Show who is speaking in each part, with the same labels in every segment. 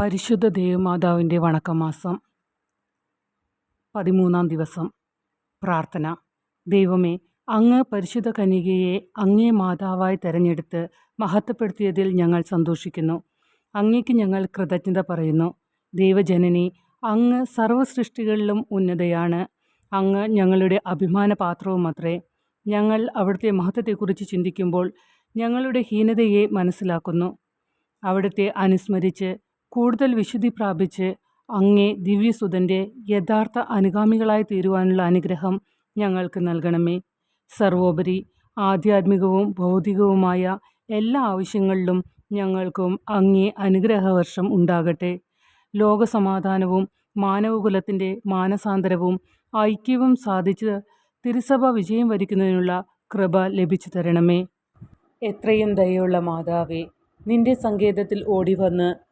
Speaker 1: പരിശുദ്ധ ദേവമാതാവിന്റെ വണക്കമാസം പതിമൂന്നാം ദിവസം പ്രാർത്ഥന. ദൈവമേ അങ്ങ് പരിശുദ്ധ കന്യകയെ അങ്ങേ മാതാവായി തെരഞ്ഞെടുത്ത് മഹത്വപ്പെടുത്തിയതിൽ ഞങ്ങൾ സന്തോഷിക്കുന്നു. അങ്ങേക്ക് ഞങ്ങൾ കൃതജ്ഞത പറയുന്നു. ദൈവജനനി അങ്ങ് സർവസൃഷ്ടികളിലും ഉന്നതയാണ്. അങ്ങ് ഞങ്ങളുടെ അഭിമാന പാത്രവുമത്രേ ഞങ്ങൾ അവിടുത്തെ മഹത്വത്തെക്കുറിച്ച് ചിന്തിക്കുമ്പോൾ ഞങ്ങളുടെ ഹീനതയെ മനസ്സിലാക്കുന്നു. അവിടുത്തെ അനുസ്മരിച്ച് കൂടുതൽ വിശുദ്ധി പ്രാപിച്ച് അങ്ങേ ദിവ്യസുതന്റെ യഥാർത്ഥ അനുഗാമികളായി തീരുവാനുള്ള അനുഗ്രഹം ഞങ്ങൾക്ക് നൽകണമേ. സർവോപരി ആധ്യാത്മികവും ഭൗതികവുമായ എല്ലാ ആവശ്യങ്ങളിലും ഞങ്ങൾക്കും അങ്ങേ അനുഗ്രഹവർഷം ഉണ്ടാകട്ടെ. ലോകസമാധാനവും മാനവകുലത്തിന്റെ മാനസാന്തരവും ഐക്യവും സാധിച്ച് തിരുസഭ വിജയം വരിക്കുന്നതിനുള്ള കൃപ ലഭിച്ചു തരണമേ. എത്രയും ദയുള്ള മാതാവേ നിന്റെ സങ്കേതത്തിൽ ഓടിവന്ന്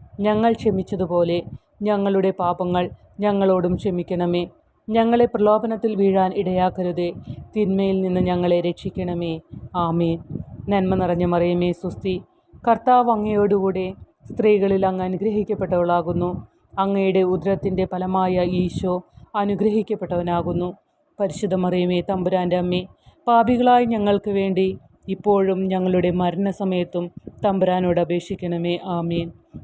Speaker 1: ഞങ്ങൾ ക്ഷമിച്ചതുപോലെ ഞങ്ങളുടെ പാപങ്ങൾ ഞങ്ങളോടും ക്ഷമിക്കണമേ. ഞങ്ങളെ പ്രലോഭനത്തിൽ വീഴാൻ ഇടയാക്കരുതേ. തിന്മയിൽ നിന്ന് ഞങ്ങളെ രക്ഷിക്കണമേ. ആമേ നന്മ നിറഞ്ഞ മറിയമേ സുസ്തി. കർത്താവ് അങ്ങയോടുകൂടെ സ്ത്രീകളിൽ അങ്ങ് അനുഗ്രഹിക്കപ്പെട്ടവളാകുന്നു. അങ്ങയുടെ ഉദരത്തിന്റെ ഫലമായ ഈശോ അനുഗ്രഹിക്കപ്പെട്ടവനാകുന്നു. പരിശുദ്ധ മറിയമേ തമ്പുരാന്റെ അമ്മേ പാപികളായി ഞങ്ങൾക്ക് വേണ്ടി ഇപ്പോഴും ഞങ്ങളുടെ മരണസമയത്തും തമ്പുരാനോട് അപേക്ഷിക്കണമേ. ആമീൻ.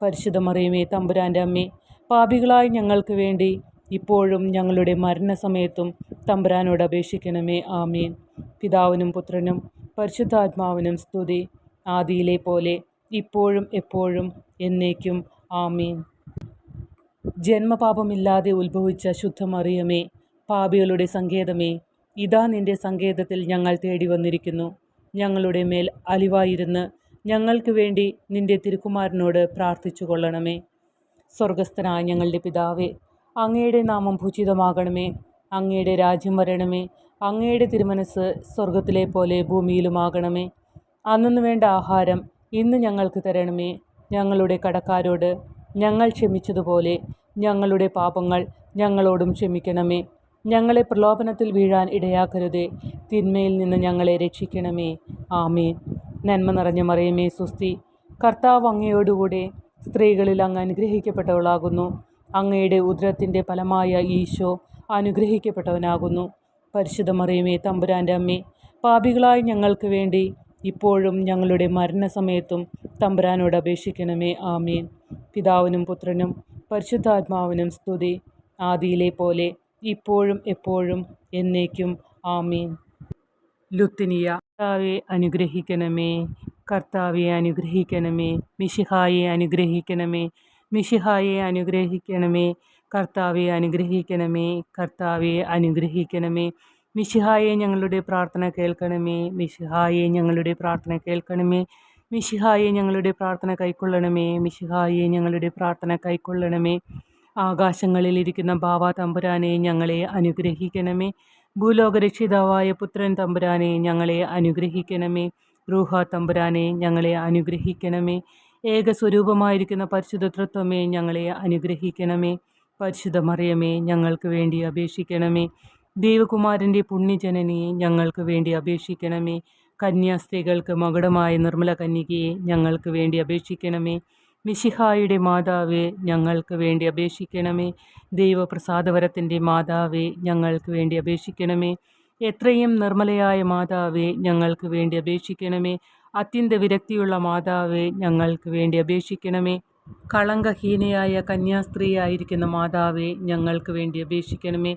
Speaker 1: പരിശുദ്ധ മറിയമേ തമ്പുരാന്റെ അമ്മേ പാപികളായി ഞങ്ങൾക്ക് വേണ്ടി ഇപ്പോഴും ഞങ്ങളുടെ മരണസമയത്തും തമ്പുരാനോട് അപേക്ഷിക്കണമേ ആമീൻ. പിതാവിനും പുത്രനും പരിശുദ്ധാത്മാവിനും സ്തുതി ആദിയിലെ പോലെ ഇപ്പോഴും എപ്പോഴും എന്നേക്കും ആമീൻ. ജന്മപാപമില്ലാതെ ഉത്ഭവിച്ച ശുദ്ധമറിയമേ പാപികളുടെ സങ്കേതമേ ഇതാ നിന്റെ സങ്കേതത്തിൽ ഞങ്ങൾ തേടി വന്നിരിക്കുന്നു ഞങ്ങളുടെ മേൽ അലിവായിരുന്ന് ഞങ്ങൾക്ക് വേണ്ടി നിന്റെ തിരുക്കുമാരനോട് പ്രാർത്ഥിച്ചു കൊള്ളണമേ സ്വർഗസ്ഥനായ ഞങ്ങളുടെ പിതാവേ അങ്ങയുടെ നാമം ഭൂചിതമാകണമേ അങ്ങയുടെ രാജ്യം വരണമേ. അങ്ങയുടെ തിരുമനസ് സ്വർഗത്തിലെ പോലെ ഭൂമിയിലുമാകണമേ. അന്നു വേണ്ട ആഹാരം ഇന്ന് ഞങ്ങൾക്ക് തരണമേ. ഞങ്ങളുടെ കടക്കാരോട് ഞങ്ങൾ ക്ഷമിച്ചതുപോലെ ഞങ്ങളുടെ പാപങ്ങൾ ഞങ്ങളോടും ക്ഷമിക്കണമേ. ഞങ്ങളെ പ്രലോഭനത്തിൽ വീഴാൻ ഇടയാക്കരുതേ. തിന്മയിൽ നിന്ന് ഞങ്ങളെ രക്ഷിക്കണമേ. ആമേ നന്മ നിറഞ്ഞ മറിയമേ സുസ്തി കർത്താവ് അങ്ങയോടുകൂടെ സ്ത്രീകളിൽ അങ്ങ് അനുഗ്രഹിക്കപ്പെട്ടവളാകുന്നു. അങ്ങയുടെ ഉദരത്തിന്റെ ഫലമായ ഈശോ അനുഗ്രഹിക്കപ്പെട്ടവനാകുന്നു. പരിശുദ്ധ മറിയമേ തമ്പുരാന്റെ അമ്മേ പാപികളായി ഞങ്ങൾക്ക് വേണ്ടി ഇപ്പോഴും ഞങ്ങളുടെ മരണസമയത്തും തമ്പുരാനോട് അപേക്ഷിക്കണമേ. ആമേൻ. പിതാവിനും പുത്രനും പരിശുദ്ധാത്മാവിനും സ്തുതി. ആദിയിലെ പോലെ ഇപ്പോഴും എപ്പോഴും എന്നേക്കും. ആമീൻ. ലുത്തിനിയ കർത്താവെ അനുഗ്രഹിക്കണമേ. കർത്താവെ അനുഗ്രഹിക്കണമേ. മിഷിഹായെ അനുഗ്രഹിക്കണമേ. മിഷിഹായെ അനുഗ്രഹിക്കണമേ. കർത്താവെ അനുഗ്രഹിക്കണമേ. കർത്താവെ അനുഗ്രഹിക്കണമേ. മിശിഹായെ ഞങ്ങളുടെ പ്രാർത്ഥന കേൾക്കണമേ. മിശിഹായെ ഞങ്ങളുടെ പ്രാർത്ഥന കേൾക്കണമേ. മിശിഹായെ ഞങ്ങളുടെ പ്രാർത്ഥന കൈക്കൊള്ളണമേ. മിശിഹായെ ഞങ്ങളുടെ പ്രാർത്ഥന കൈക്കൊള്ളണമേ. ആകാശങ്ങളിലിരിക്കുന്ന ബാവ തമ്പുരാനെ ഞങ്ങളെ അനുഗ്രഹിക്കണമേ. ഭൂലോകരക്ഷിതാവായ പുത്രൻ തമ്പുരാനെ ഞങ്ങളെ അനുഗ്രഹിക്കണമേ. റൂഹ തമ്പുരാനെ ഞങ്ങളെ അനുഗ്രഹിക്കണമേ. ഏകസ്വരൂപമായിരിക്കുന്ന പരിശുദ്ധ തൃത്വമേ ഞങ്ങളെ അനുഗ്രഹിക്കണമേ. പരിശുദ്ധ മറിയമേ ഞങ്ങൾക്ക് വേണ്ടി അപേക്ഷിക്കണമേ. ദേവകുമാരന്റെ പുണ്യജനനിയെ ഞങ്ങൾക്ക് വേണ്ടി അപേക്ഷിക്കണമേ. കന്യാസ്ത്രീകൾക്ക് മകുടമായ നിർമ്മല കന്യകയെ ഞങ്ങൾക്ക് വേണ്ടി അപേക്ഷിക്കണമേ. മിശിഹായുടെ മാതാവേ ഞങ്ങൾക്ക് വേണ്ടി അപേക്ഷിക്കണമേ. ദൈവപ്രസാദവരത്തിന്റെ മാതാവേ ഞങ്ങൾക്ക് വേണ്ടി അപേക്ഷിക്കണമേ. എത്രയും നിർമ്മലയായ മാതാവേ ഞങ്ങൾക്ക് വേണ്ടി അപേക്ഷിക്കണമേ. അത്യന്ത വിരക്തിയുള്ള മാതാവേ ഞങ്ങൾക്ക് വേണ്ടി അപേക്ഷിക്കണമേ. കളങ്കഹീനയായ കന്യാസ്ത്രീയായിരിക്കുന്ന മാതാവേ ഞങ്ങൾക്ക് വേണ്ടി അപേക്ഷിക്കണമേ.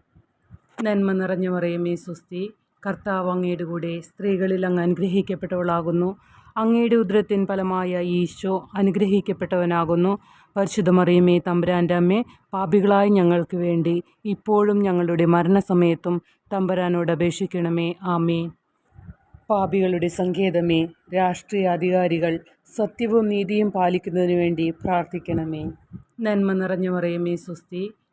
Speaker 1: നന്മ നിറഞ്ഞ മറിയമേ സുസ്തി കർത്താവ് അങ്ങയുടെ കൂടെ സ്ത്രീകളിൽ അങ്ങ് അനുഗ്രഹിക്കപ്പെട്ടവളാകുന്നു. അങ്ങയുടെ ഉദരത്തിൻ ഫലമായ ഈശോ അനുഗ്രഹിക്കപ്പെട്ടവനാകുന്നു. പരിശുദ്ധ മറിയമേ തമ്പുരാന്റെ അമ്മേ പാപികളായ ഞങ്ങൾക്ക് വേണ്ടി ഇപ്പോഴും ഞങ്ങളുടെ മരണസമയത്തും തമ്പുരാനോട് അപേക്ഷിക്കണമേ. ആമേ പാപികളുടെ സങ്കേതമേ രാഷ്ട്രീയ അധികാരികൾ സത്യവും നീതിയും പാലിക്കുന്നതിനു വേണ്ടി പ്രാർത്ഥിക്കണമേ. നന്മ നിറഞ്ഞ മറിയമേ സുസ്തി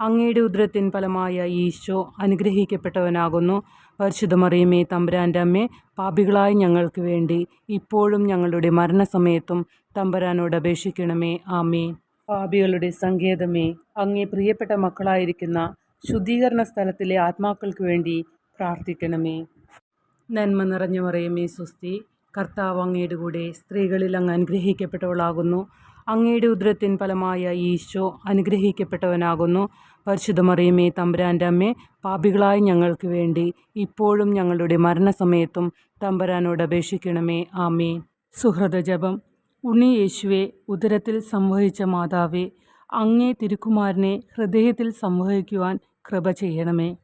Speaker 1: അങ്ങയുടെ ഉദരത്തിൻ ഫലമായ ഈശോ അനുഗ്രഹിക്കപ്പെട്ടവനാകുന്നു. പരിശുദ്ധമറിയമേ തമ്പുരാന്റെ അമ്മേ പാപികളായ ഞങ്ങൾക്ക് വേണ്ടി ഇപ്പോഴും ഞങ്ങളുടെ മരണസമയത്തും തമ്പുരാനോട് അപേക്ഷിക്കണമേ. ആമേ പാപികളുടെ സങ്കേതമേ അങ്ങേ പ്രിയപ്പെട്ട മക്കളായിരിക്കുന്ന ശുദ്ധീകരണ സ്ഥലത്തിലെ ആത്മാക്കൾക്ക് വേണ്ടി പ്രാർത്ഥിക്കണമേ. നന്മ നിറഞ്ഞ മറിയമേ സ്വസ്തി. കർത്താവ് അങ്ങയുടെ കൂടെ സ്ത്രീകളിൽ അങ്ങ് അനുഗ്രഹിക്കപ്പെട്ടവളാകുന്നു. അങ്ങയുടെ ഉദ്രത്തിൻ ഫലമായ ഈശോ അനുഗ്രഹിക്കപ്പെട്ടവനാകുന്നു. പരിശുദ്ധ മറിയമേ തമ്പുരാന്റെ അമ്മേ പാപികളായ ഞങ്ങൾക്ക് വേണ്ടി ഇപ്പോഴും ഞങ്ങളുടെ മരണസമയത്തും തമ്പുരാനോട് അപേക്ഷിക്കണമേ. ആമേ സുഹൃത ജപം. ഉണ്ണി യേശുവെ ഉദരത്തിൽ സംവഹിച്ച മാതാവേ അങ്ങേ തിരുക്കുമാരനെ ഹൃദയത്തിൽ സംവഹിക്കുവാൻ കൃപ ചെയ്യണമേ.